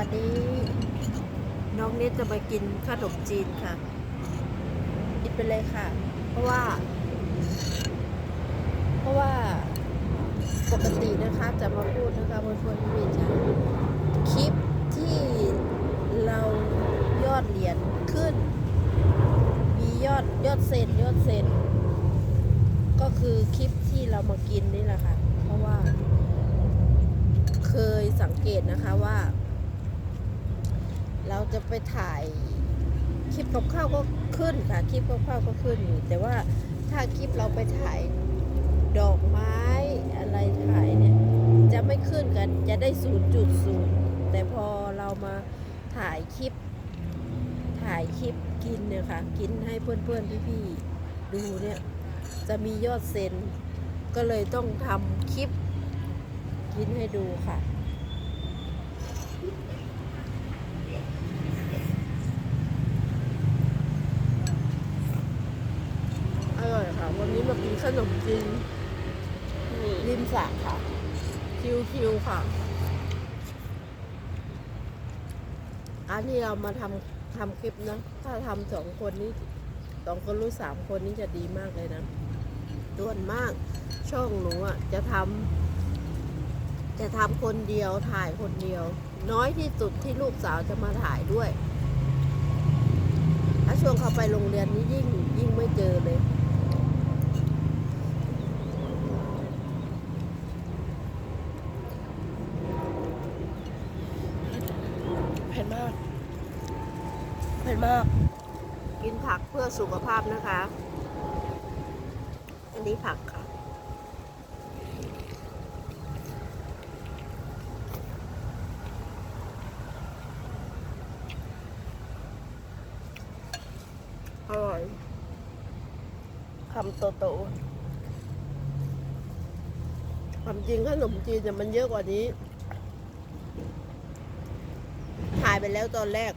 วันนี้น้องเนตจะมากินขนมจีนค่ะ กินไปเลยค่ะ เพราะว่า เพราะว่าปกตินะคะจะมาพูดนะคะบนทวนพี่ชาคลิปที่เรายอดเหรียญขึ้น มียอดยอดเซนยอดเซนก็คือคลิปที่เรามากินนี่แหละค่ะ เพราะว่า เคยสังเกตนะคะว่า เราจะไปถ่ายคลิปกับข้าวก็ขึ้นค่ะคลิปกับข้าวก็ขึ้นอยู่ แต่ว่าถ้าคลิปเราไปถ่ายดอกไม้อะไรถ่ายเนี่ยจะไม่ขึ้นกันจะได้0.0แต่พอเรามาถ่ายคลิป ถ่ายคลิปกินเนี่ยค่ะ กินให้เพื่อนๆพี่ๆดูเนี่ยจะมียอดเซนก็เลยต้องทำคลิปกินให้ดูค่ะ อร่อยค่ะ วันนี้ มากินขนมจีนริมสระค่ะ คิวคิวค่ะอันนี้เรามาทำทำคลิปนะ ถ้าทำสองคนนี้สองคนรู้สามคนนี้จะดีมากเลยนะด่วนมาก ช่องหนูอะ จะทำจะทำคนเดียวถ่ายคนเดียว น้อยที่สุดที่ลูกสาวจะมาถ่ายด้วยถ้าช่วงเขาไปโรงเรียนนี้ยิ่งยิ่งไม่เจอเลย ผ็ดมากเผ็ดมาก กินผักเพื่อสุขภาพนะคะ อันนี้ผักค่ะ อร่อยคำโตๆความจริงขนมจีนเนี่ยมันเยอะกว่านี้ ถ่ายไปแล้วตอนแรก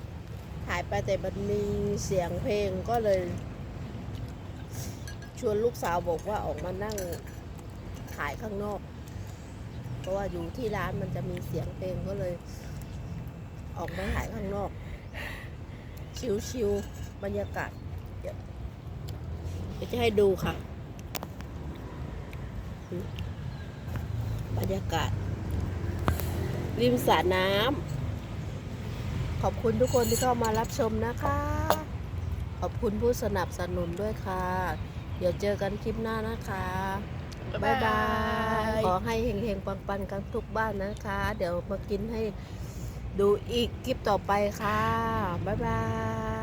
ถ่ายไปแต่มันมีเสียงเพลงก็เลย ชวนลูกสาวบอกว่าออกมานั่งถ่ายข้างนอก เพราะว่าอยู่ที่ร้านมันจะมีเสียงเพลงก็เลย ออกมาถ่ายข้างนอก ชิวๆบรรยากาศเดี๋ยวจะให้ดูค่ะ บรรยากาศริมสระน้ำ ขอบคุณทุกคนที่เข้ามารับชมนะคะ ขอบคุณผู้สนับสนุนด้วยค่ะ เดี๋ยวเจอกันคลิปหน้านะคะบ๊ายบาย ขอให้เฮงๆ ปังๆ กันทุกบ้านนะคะ เดี๋ยวมากินให้ดูอีกคลิปต่อไปค่ะ บ๊ายบาย